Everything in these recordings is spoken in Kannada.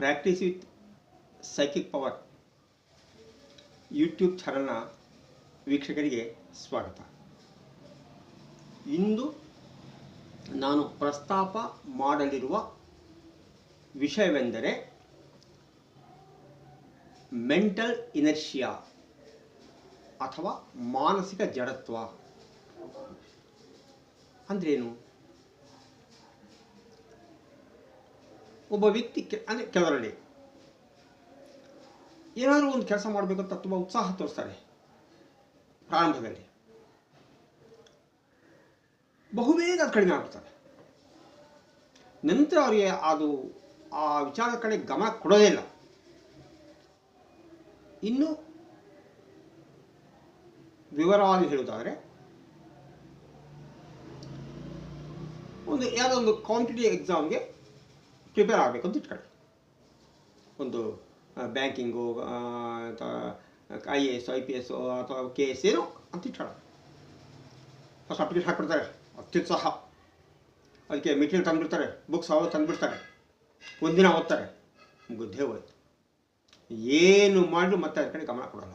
Practice with psychic power YouTube ಚಾನಲ್ನ ವೀಕ್ಷಕರಿಗೆ ಸ್ವಾಗತ. ಇಂದು ನಾನು ಪ್ರಸ್ತಾಪ ಮಾಡಲಿರುವ ವಿಷಯವೆಂದರೆ ಮೆಂಟಲ್ ಇನರ್ಷಿಯಾ ಅಥವಾ ಮಾನಸಿಕ ಜಡತ್ವ ಅಂದ್ರೇನು? ಒಬ್ಬ ವ್ಯಕ್ತಿ ಅಂದರೆ ಕೆಲವರಲ್ಲಿ ಏನಾದರೂ ಒಂದು ಕೆಲಸ ಮಾಡಬೇಕಂತ ತುಂಬ ಉತ್ಸಾಹ ತೋರಿಸ್ತಾರೆ ಪ್ರಾರಂಭದಲ್ಲಿ. ಬಹುಬೇಗ ಅದು ಕಡಿಮೆ ಆಗ್ತದೆ. ನಂತರ ಅವರಿಗೆ ಅದು ಆ ವಿಚಾರದ ಕಡೆ ಗಮನ ಕೊಡೋದೇ ಇಲ್ಲ. ಇನ್ನು ವಿವರವಾಗಿ ಹೇಳುವುದಾದರೆ, ಒಂದು ಯಾವುದೋ ಒಂದು ಕಾಂಪಿಟೇಟಿವ್ ಎಕ್ಸಾಮ್ಗೆ ಪ್ರಿಪೇರ್ ಆಗಬೇಕು ಅಂತ ಇಟ್ಕೊಳ್ಳಿ. ಒಂದು ಬ್ಯಾಂಕಿಂಗು ಅಥವಾ I A S I P S ಅಥವಾ ಕೆ ಎಸ್ ಏನೋ ಅಂತ ಇಟ್ಕೊಳ್ಳಿ. ಫಸ್ಟ್ ಅಪ್ಲಿಕೇಶನ್ ಹಾಕ್ಬಿಡ್ತಾರೆ. ಅತ್ಯುತ್ಸಾಹ. ಅದಕ್ಕೆ ಮೆಟೀರಿಯಲ್ ತಂದುಬಿಡ್ತಾರೆ. ಬುಕ್ಸ್ ಅವ್ರು ತಂದುಬಿಡ್ತಾರೆ. ಒಂದಿನ ಓದ್ತಾರೆ. ಮುಗ್ದೇ ಹೋಯ್ತು. ಏನು ಮಾಡಲು ಮತ್ತೆ ಅದ್ರ ಕಡೆ ಗಮನ ಕೊಡೋಲ್ಲ.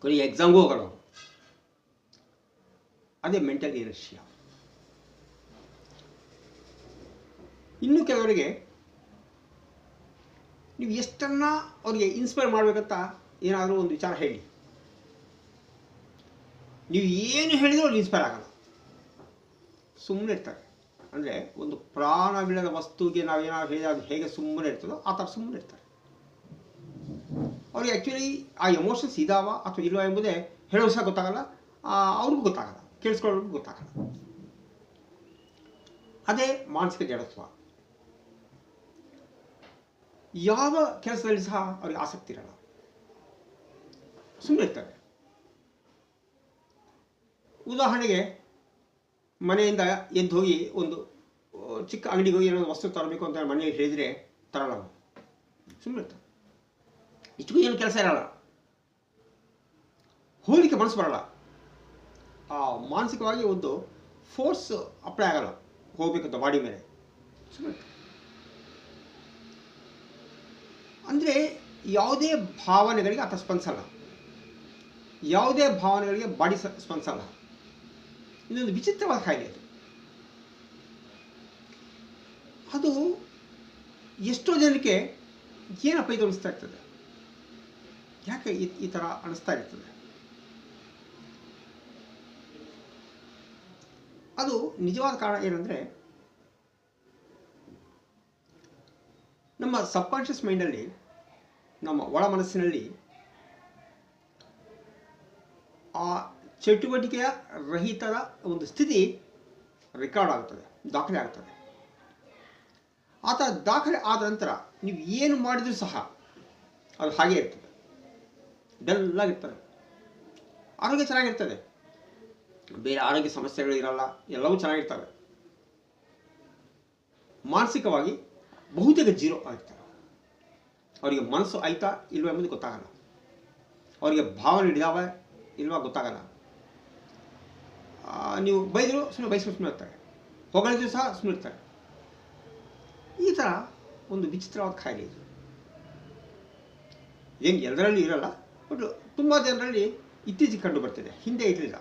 ಕೊನೆಗೆ ಎಕ್ಸಾಮ್ಗೂ ಹೋಗೋಲ್ಲ. ಅದೇ ಮೆಂಟಲ್ ಇನರ್ಷಿಯಾ ಇನ್ನು ಕೆಲವರಿಗೆ ನೀವು ಎಷ್ಟನ್ನ ಅವರಿಗೆ ಇನ್ಸ್ಪೈರ್ ಮಾಡಬೇಕಂತ ಏನಾದರೂ ಒಂದು ವಿಚಾರ ಹೇಳಿ. ನೀವು ಏನು ಹೇಳಿದರೂ ಅವ್ರಿಗೆ ಇನ್ಸ್ಪೈರ್ ಆಗಲ್ಲ. ಸುಮ್ಮನೆ ಇರ್ತಾರೆ. ಅಂದರೆ ಒಂದು ಪ್ರಾಣವಿಲ್ಲದ ವಸ್ತುವಿಗೆ ನಾವೇನಾದ್ರು ಹೇಳಿದಾಗ ಹೇಗೆ ಸುಮ್ಮನೆ ಇರ್ತದೋ ಆ ಥರ ಸುಮ್ಮನೆ ಇರ್ತಾರೆ. ಅವ್ರಿಗೆ ಆ್ಯಕ್ಚುಲಿ ಆ ಎಮೋಷನ್ಸ್ ಇದಾವ ಅಥವಾ ಇಲ್ವಾ ಎಂಬುದೇ ಹೇಳೋ ಸಹ ಗೊತ್ತಾಗಲ್ಲ. ಅವ್ರಿಗೂ ಗೊತ್ತಾಗಲ್ಲ. ಕೇಳಿಸ್ಕೊಳ್ಳೋರ್ಗೂ ಗೊತ್ತಾಗಲ್ಲ. ಅದೇ ಮಾನಸಿಕ ಜಡತ್ವ. ಯಾವ ಕೆಲಸದಲ್ಲಿ ಸಹ ಅವ್ರಿಗೆ ಆಸಕ್ತಿ ಇರಲ್ಲ. ಸುಮ್ಮನೆ ಇರ್ತಾರೆ. ಉದಾಹರಣೆಗೆ ಮನೆಯಿಂದ ಎದ್ದು ಹೋಗಿ ಒಂದು ಚಿಕ್ಕ ಅಂಗಡಿಗೆ ಹೋಗಿ ಏನಾದ್ರು ವಸ್ತು ತರಬೇಕು ಅಂತ ಮನೆಯಲ್ಲಿ ಹೇಳಿದರೆ ತರಲ್ಲ. ಸುಮ್ಮನೆ ಇರ್ತಾರೆ. ಇಷ್ಟಕ್ಕೂ ಏನು ಕೆಲಸ ಇರಲ್ಲ. ಹೋಲಿಕೆ ಮನಸ್ಸು ಬರಲ್ಲ. ಆ ಮಾನಸಿಕವಾಗಿ ಒಂದು ಫೋರ್ಸ್ ಅಪ್ಲೈ ಆಗಲ್ಲ. ಹೋಗ್ಬೇಕಂತ ಬಾಡಿ ಮೇಲೆ. ಸುಮ್ಮನೆ ಅಂದರೆ ಯಾವುದೇ ಭಾವನೆಗಳಿಗೆ ಆತ ಸ್ಪಂದಿಸಲ್ಲ. ಯಾವುದೇ ಭಾವನೆಗಳಿಗೆ ಬಾಡಿ ಸ್ಪಂದಿಸಲ್ಲ. ಇದೊಂದು ವಿಚಿತ್ರವಾದ ಕಾಯಿಲೆ ಅದು. ಅದು ಎಷ್ಟೋ ಜನಕ್ಕೆ ಏನಪ್ಪ ಇದು ಅನಿಸ್ತಾ ಇರ್ತದೆ. ಯಾಕೆ ಈ ಥರ ಅನಿಸ್ತಾ ಇರ್ತದೆ? ಅದು ನಿಜವಾದ ಕಾರಣ ಏನಂದರೆ ನಮ್ಮ ಸಬ್ಕಾನ್ಷಿಯಸ್ ಮೈಂಡಲ್ಲಿ ನಮ್ಮ ಒಳ ಮನಸ್ಸಿನಲ್ಲಿ ಆ ಚಟುವಟಿಕೆಯ ರಹಿತರ ಒಂದು ಸ್ಥಿತಿ ರೆಕಾರ್ಡ್ ಆಗುತ್ತದೆ, ದಾಖಲೆ ಆಗ್ತದೆ ಆತ ದಾಖಲೆ ಆದ ನಂತರ ನೀವು ಏನು ಮಾಡಿದರೂ ಸಹ ಅದು ಹಾಗೆ ಇರ್ತದೆ. ಡಲ್ಲಾಗಿರ್ತದೆ ಆರೋಗ್ಯ ಚೆನ್ನಾಗಿರ್ತದೆ. ಬೇರೆ ಆರೋಗ್ಯ ಸಮಸ್ಯೆಗಳು ಇರಲ್ಲ, ಎಲ್ಲವೂ ಚೆನ್ನಾಗಿರ್ತವೆ. ಮಾನಸಿಕವಾಗಿ ಬಹುತೇಕ ಜೀರೋ ಆಗಿರ್ತಾರೆ ಅವರಿಗೆ ಮನಸ್ಸು ಆಯ್ತಾ ಇಲ್ವ ಎಂಬುದು ಗೊತ್ತಾಗಲ್ಲ. ಅವರಿಗೆ ಭಾವನೆ ಹಿಡಿದಾವ ಇಲ್ವಾ ಗೊತ್ತಾಗಲ್ಲ. ನೀವು ಬೈದರು ಸುಮ್ಮನೆ ಬೈಸ್ಕೊಂಡು ಸುಮ್ಮನೆ ಇರ್ತಾರೆ. ಹೊಗಳಿದ್ರು ಸಹ ಸುಮ್ಮನೆ ಈ ಥರ ಒಂದು ವಿಚಿತ್ರವಾದ ಕಾಯಿಲೆ ಇದು. ಏನು ಎಲ್ಲರಲ್ಲೂ ಇರಲ್ಲ ಬಟ್ ತುಂಬ ಜನರಲ್ಲಿ ಇತ್ತೀಚೆಗೆ ಕಂಡು ಬರ್ತಿದೆ. ಹಿಂದೆ ಇರಲಿಲ್ಲ.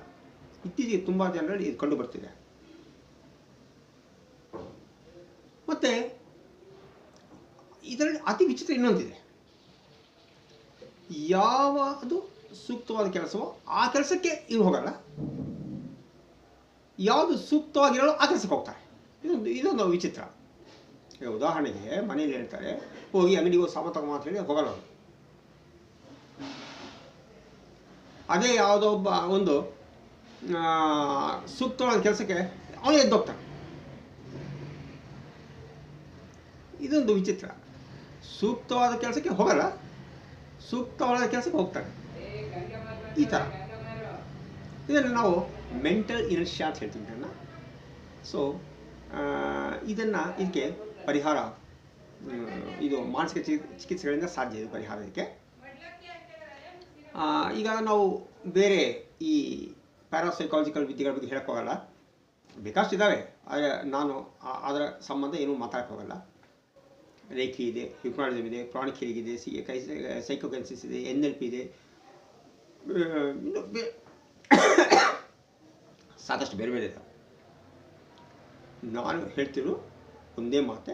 ಇತ್ತೀಚೆಗೆ ತುಂಬ ಜನರಲ್ಲಿ ಇದು ಕಂಡು ಬರ್ತಿದೆ. ಮತ್ತೆ ಇದರಲ್ಲಿ ಅತಿ ವಿಚಿತ್ರ ಇನ್ನೊಂದಿದೆ. ಯಾವ ಅದು ಸೂಕ್ತವಾದ ಕೆಲಸವೋ ಆ ಕೆಲಸಕ್ಕೆ ಇವ್ರು ಹೋಗಲ್ಲ. ಯಾವುದು ಸೂಕ್ತವಾಗಿರೋ ಆ ಕೆಲಸಕ್ಕೆ ಹೋಗ್ತಾರೆ. ಇದೊಂದು ಇದೊಂದು ವಿಚಿತ್ರ. ಉದಾಹರಣೆಗೆ ಮನೆಯಲ್ಲಿ ಹೇಳ್ತಾರೆ, ಹೋಗಿ ಅಂಗಡಿಗೆ ಹೋಗಿ ಸಾಮಾನು ತಗೊಂಬ ಅಂತ ಹೇಳಿ ಹೋಗಲ್ಲ ಅವರು. ಅದೇ ಯಾವುದೋ ಒಬ್ಬ, ಒಂದು ಸೂಕ್ತವಾದ ಕೆಲಸಕ್ಕೆ ಅವನು ಎದ್ದೋಗ್ತಾನೆ ಇದೊಂದು ವಿಚಿತ್ರ. ಸೂಕ್ತವಾದ ಕೆಲಸಕ್ಕೆ ಹೋಗಲ್ಲ. ಸೂಕ್ತವಾದ ಕೆಲಸಕ್ಕೆ ಹೋಗ್ತಾರೆ ಈ ಥರ ಇದನ್ನು ನಾವು ಮೆಂಟಲ್ ಇನರ್ಷಿಯಾ ಅಂತ ಹೇಳ್ತೀವಿ ಇದನ್ನು. ಸೊ ಇದನ್ನು ಇದಕ್ಕೆ ಪರಿಹಾರ ಇದು ಮಾನಸಿಕ ಚಿಕಿತ್ಸೆಗಳಿಂದ ಸಾಧ್ಯ ಇದು ಪರಿಹಾರ ಇದಕ್ಕೆ. ಈಗ ನಾವು ಬೇರೆ ಈ ಪ್ಯಾರಾಸೈಕಾಲಜಿಕಲ್ ವಿದ್ಯೆಗಳ ಬಗ್ಗೆ ಹೇಳೋಕ್ಕೋಗಲ್ಲ ಬೇಕಷ್ಟು ಬೇಕಾಷ್ಟು ಇದ್ದಾವೆ ಆದರೆ ನಾನು ಅದರ ಸಂಬಂಧ ಏನೂ ಮಾತಾಡಕ್ಕೆ ಹೋಗಲ್ಲ. ರೇಖಿ ಇದೆ ಹ್ಯುಪ್ನಾಟಿಸಮ್ ಇದೆ, ಪ್ರಾಣಿಕ್ ಹೀಲಿಂಗ್ ಇದೆ, ಸಿ, ಕೈ ಸೈಕೋಕೆನ್ಸಿಸ್ ಇದೆ ಎನ್ ಎಲ್ ಪಿ ಇದೆ ಸಾಕಷ್ಟು ಬೇರೆ ಬೇರೆ ಇದೆ. ನಾನು ಹೇಳ್ತಿರೋ ಒಂದೇ ಮಾತೆ,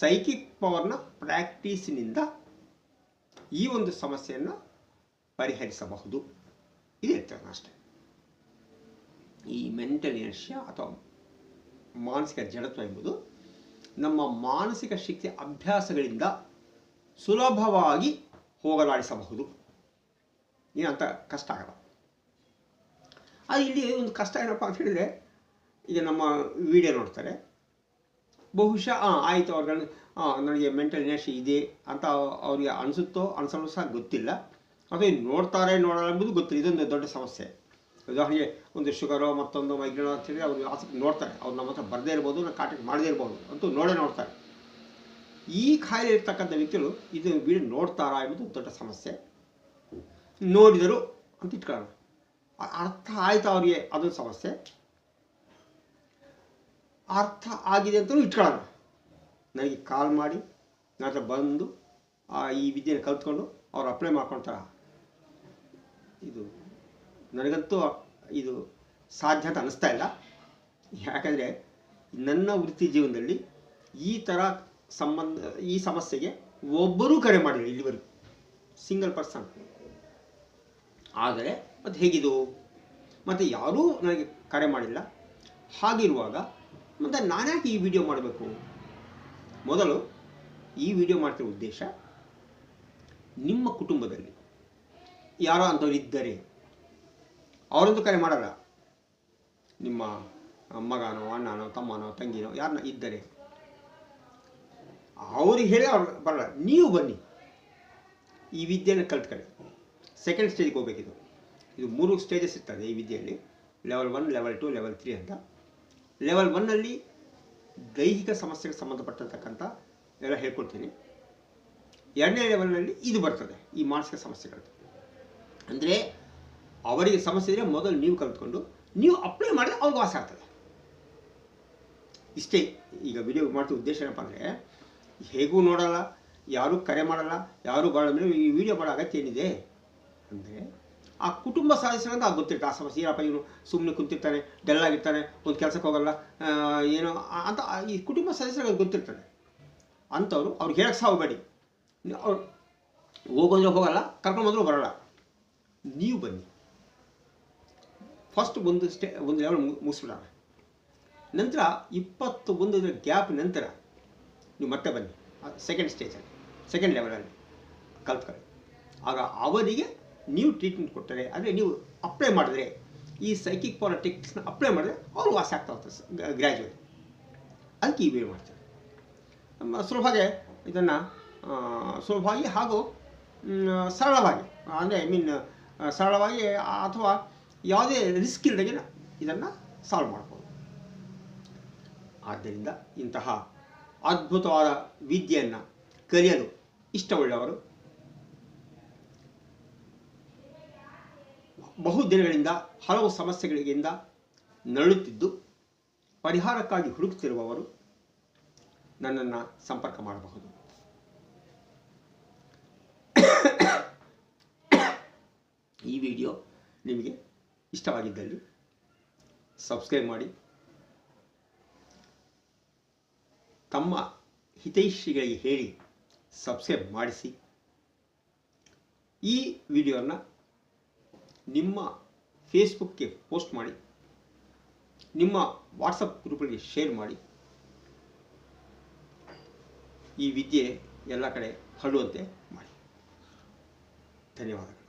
ಸೈಕಿಕ್ ಪವರ್ನ ಪ್ರಾಕ್ಟೀಸಿನಿಂದ ಈ ಒಂದು ಸಮಸ್ಯೆಯನ್ನು ಪರಿಹರಿಸಬಹುದು. ಇದು ಹೇಳ್ತೇನೆ ಅಷ್ಟೇ. ಈ ಮೆಂಟಲ್ ಏಷ್ಯಾ ಅಥವಾ ಮಾನಸಿಕ ಜಡತ್ವ ಎಂಬುದು ನಮ್ಮ ಮಾನಸಿಕ ಶಕ್ತಿ ಅಭ್ಯಾಸಗಳಿಂದ ಸುಲಭವಾಗಿ ಹೋಗಲಾಡಿಸಬಹುದು. ಏನಂತ ಕಷ್ಟ ಆಗಲ್ಲ. ಅದು ಇಲ್ಲಿ ಒಂದು ಕಷ್ಟ ಏನಪ್ಪ ಅಂತ ಹೇಳಿದರೆ, ಈಗ ನಮ್ಮ ವಿಡಿಯೋ ನೋಡ್ತಾರೆ. ಬಹುಶಃ ಹಾಂ ಆಯಿತು ಅವ್ರಿಗೆ ನನಗೆ ಮೆಂಟಲ್ ಎನರ್ಜಿ ಇದೆ ಅಂತ ಅವರಿಗೆ ಅನಿಸುತ್ತೋ ಅನಿಸಲು ಸಹ ಗೊತ್ತಿಲ್ಲ. ಅದೇ ನೋಡ್ತಾರೆ ನೋಡೋಣ ಎಂಬುದು ಗೊತ್ತಿಲ್ಲ. ಇದೊಂದು ದೊಡ್ಡ ಸಮಸ್ಯೆ. ಉದಾಹರಣೆಗೆ ಒಂದು ಶುಗರು ಮತ್ತೊಂದು ಮೈಗ್ರೇನೋ ಅಂತ ಹೇಳಿ ಅವರು ಆಸಕ್ತಿ ನೋಡ್ತಾರೆ. ಅವ್ರು ನಮ್ಮ ಹತ್ರ ಬರದೇ ಇರ್ಬೋದು ನಾವು ಕಾಂಟ್ಯಾಕ್ಟ್ ಮಾಡದೇ ಇರ್ಬೋದು ಅಂತೂ ನೋಡೇ ನೋಡ್ತಾರೆ. ಈ ಕಾಯಿಲೆ ಇರ್ತಕ್ಕಂಥ ವ್ಯಕ್ತಿಗಳು ಇದು ವಿಡಿಯೋ ನೋಡ್ತಾರಾ ಎಂಬುದು ದೊಡ್ಡ ಸಮಸ್ಯೆ. ನೋಡಿದರು ಅಂತ ಇಟ್ಕೊಳ್ಳೋಣ. ಅರ್ಥ ಆಯಿತು ಅವರಿಗೆ ಅದೊಂದು ಸಮಸ್ಯೆ? ಅರ್ಥ ಆಗಿದೆ ಅಂತಲೂ ಇಟ್ಕೊಳ್ಳೋಣ. ನನಗೆ ಕಾಲ್ ಮಾಡಿ, ನನ್ನ ಬಂದು ಈ ವಿದ್ಯೆಯನ್ನು ಕಲ್ತ್ಕೊಂಡು ಅವ್ರು ಅಪ್ಲೈ ಮಾಡ್ಕೊಳ್ತಾರ? ಇದು ನನಗಂತೂ ಇದು ಸಾಧ್ಯ ಅಂತ ಅನ್ನಿಸ್ತಾ ಇಲ್ಲ. ಯಾಕಂದರೆ ನನ್ನ ವೃತ್ತಿ ಜೀವನದಲ್ಲಿ ಈ ಥರ ಸಂಬಂಧ, ಈ ಸಮಸ್ಯೆಗೆ ಒಬ್ಬರೂ ಕರೆ ಮಾಡಿಲ್ಲ ಇಲ್ಲಿವರೆಗೂ. ಸಿಂಗಲ್ ಪರ್ಸನ್ ಆದರೆ ಅದು ಹೇಗಿದು? ಮತ್ತು ಯಾರೂ ನನಗೆ ಕರೆ ಮಾಡಿಲ್ಲ. ಹಾಗಿರುವಾಗ ಮತ್ತು ನಾನ್ಯಾಕೆ ಈ ವಿಡಿಯೋ ಮಾಡಬೇಕು? ಮೊದಲು ಈ ವಿಡಿಯೋ ಮಾಡ್ತಿರೋ ಉದ್ದೇಶ ನಿಮ್ಮ ಕುಟುಂಬದಲ್ಲಿ ಯಾರೋ ಅಂಥವ್ರು ಇದ್ದರೆ ಅವರಂತೂ ಕರೆ ಮಾಡಲ್ಲ. ನಿಮ್ಮ ಮಗನೋ, ಅಣ್ಣನೋ, ತಮ್ಮನೋ, ತಂಗಿನೋ ಯಾರನ್ನ ಇದ್ದರೆ ಅವ್ರಿಗೆ ಹೇಳಿ ಅವ್ರು ಬರಲ್ಲ. ನೀವು ಬನ್ನಿ. ಈ ವಿದ್ಯೆಯನ್ನು ಕಲ್ತ್ಕೊಳ್ಳಿ ಸೆಕೆಂಡ್ ಸ್ಟೇಜ್ಗೆ ಹೋಗ್ಬೇಕಿದು. ಇದು ಮೂರು ಸ್ಟೇಜಸ್ ಇರ್ತದೆ ಈ ವಿದ್ಯೆಯಲ್ಲಿ. Level one level two level three ಅಂತ. ಲೆವೆಲ್ ಒನ್ನಲ್ಲಿ ದೈಹಿಕ ಸಮಸ್ಯೆಗೆ ಸಂಬಂಧಪಟ್ಟಿರ್ತಕ್ಕಂಥ ಎಲ್ಲ ಹೇಳ್ಕೊಡ್ತೀನಿ. ಎರಡನೇ ಲೆವೆಲ್ನಲ್ಲಿ ಇದು ಬರ್ತದೆ, ಈ ಮಾನಸಿಕ ಸಮಸ್ಯೆಗಳು ಅಂದರೆ ಅವರಿಗೆ ಸಮಸ್ಯೆ ಇದ್ದರೆ ಮೊದಲು ನೀವು ಕಲ್ತ್ಕೊಂಡು ನೀವು ಅಪ್ಲೈ ಮಾಡಿದ್ರೆ ಅವ್ರಿಗೆ ವಾಸ ಆಗ್ತದೆ. ಇಷ್ಟೇ ಈಗ ವಿಡಿಯೋ ಮಾಡ್ತಿರೋ ಉದ್ದೇಶ ಏನಪ್ಪ ಅಂದರೆ ಹೇಗೂ ನೋಡಲ್ಲ, ಯಾರೂ ಕರೆ ಮಾಡಲ್ಲ, ಯಾರೂ ಬಾಳ ಮೇಲೆ ಈ ವಿಡಿಯೋ ಮಾಡೋ ಅಗತ್ಯ ಏನಿದೆ ಅಂದರೆ ಆ ಕುಟುಂಬ ಸದಸ್ಯರಂತ ಅದು ಗೊತ್ತಿರುತ್ತೆ. ಆ ಸಮಸ್ಯೆ ಏನಪ್ಪ ಇವನು ಸುಮ್ಮನೆ ಕುಂತಿರ್ತಾನೆ ಡಲ್ಲಾಗಿರ್ತಾನೆ ಒಂದು ಕೆಲಸಕ್ಕೆ ಹೋಗಲ್ಲ ಏನು ಅಂತ ಈ ಕುಟುಂಬ ಸದಸ್ಯರಿಗೆ ಗೊತ್ತಿರ್ತಾನೆ ಅಂಥವ್ರು ಅವ್ರಿಗೆ ಹೇಳಕ್ಕೆ ಸಹ ಹೋಗಬೇಡಿ ಅವ್ರು ಹೋಗೋದ್ರೆ ಹೋಗಲ್ಲ, ಕರ್ಕೊಂಡು ಬರೋಲ್ಲ ಬರಲ್ಲ. ನೀವು ಬನ್ನಿ. ಫಸ್ಟ್ ಒಂದು ಸ್ಟೇ ಒಂದು ಲೆವೆಲ್ ಮುಗಿಸ್ಬಿಡೋಣ. ನಂತರ ಇಪ್ಪತ್ತು ಒಂದು ಗ್ಯಾಪ್ ನಂತರ ನೀವು ಮತ್ತೆ ಬನ್ನಿ. ಸೆಕೆಂಡ್ ಸ್ಟೇಜಲ್ಲಿ ಸೆಕೆಂಡ್ ಲೆವೆಲಲ್ಲಿ ಕಲ್ತ್ಕೊಳ್ಳಿ. ಆಗ ಅವರಿಗೆ ನೀವು ಟ್ರೀಟ್ಮೆಂಟ್ ಕೊಡ್ತಾರೆ ಅಂದರೆ ನೀವು ಅಪ್ಲೈ ಮಾಡಿದ್ರೆ, ಈ ಸೈಕಿಕ್ ಪವರ್ ಟೆಕ್ನಿಕ್ಸ್ನ ಅಪ್ಲೈ ಮಾಡಿದ್ರೆ ಅವರು ವಾಸಿ ಆಗ್ತಾ ಹೋಗ್ತಾರೆ ಗ್ರ್ಯಾಜುಯಲಿ ಅದಕ್ಕೆ ಈ ವೇ ಮಾಡ್ತಾರೆ. ನಮ್ಮ ಸುಲಭವಾಗಿ ಇದನ್ನು ಸುಲಭವಾಗಿ ಹಾಗೂ ಸರಳವಾಗಿ, ಅಂದರೆ ಐ ಮೀನ್ ಸರಳವಾಗಿ ಅಥವಾ ಯಾವುದೇ ರಿಸ್ಕ್ ಇಲ್ಲದೆ ಇದನ್ನು ಸಾಲ್ವ್ ಮಾಡ್ಬೋದು. ಆದ್ದರಿಂದ ಇಂತಹ ಅದ್ಭುತವಾದ ವಿದ್ಯೆಯನ್ನು ಕಲಿಯಲು ಇಷ್ಟವುಳ್ಳವರು ಬಹು ದಿನಗಳಿಂದ ಹಲವು ಸಮಸ್ಯೆಗಳಿಂದ ನರಳುತ್ತಿದ್ದು, ಪರಿಹಾರಕ್ಕಾಗಿ ಹುಡುಕುತ್ತಿರುವವರು ನನ್ನನ್ನು ಸಂಪರ್ಕ ಮಾಡಬಹುದು. ಈ ವಿಡಿಯೋ ನಿಮಗೆ ಇಷ್ಟವಾಗಿದ್ದಲ್ಲಿ ಸಬ್ಸ್ಕ್ರೈಬ್ ಮಾಡಿ. ತಮ್ಮ ಹಿತೈಷಿಗಳಿಗೆ ಹೇಳಿ ಸಬ್ಸ್ಕ್ರೈಬ್ ಮಾಡಿಸಿ. ಈ ವಿಡಿಯೋನ ನಿಮ್ಮ ಫೇಸ್ಬುಕ್ಗೆ ಪೋಸ್ಟ್ ಮಾಡಿ. ನಿಮ್ಮ ವಾಟ್ಸಪ್ ಗ್ರೂಪ್ಗಳಿಗೆ ಶೇರ್ ಮಾಡಿ. ಈ ವಿದ್ಯೆ ಎಲ್ಲ ಕಡೆ ಹರಡುವಂತೆ ಮಾಡಿ. ಧನ್ಯವಾದಗಳು.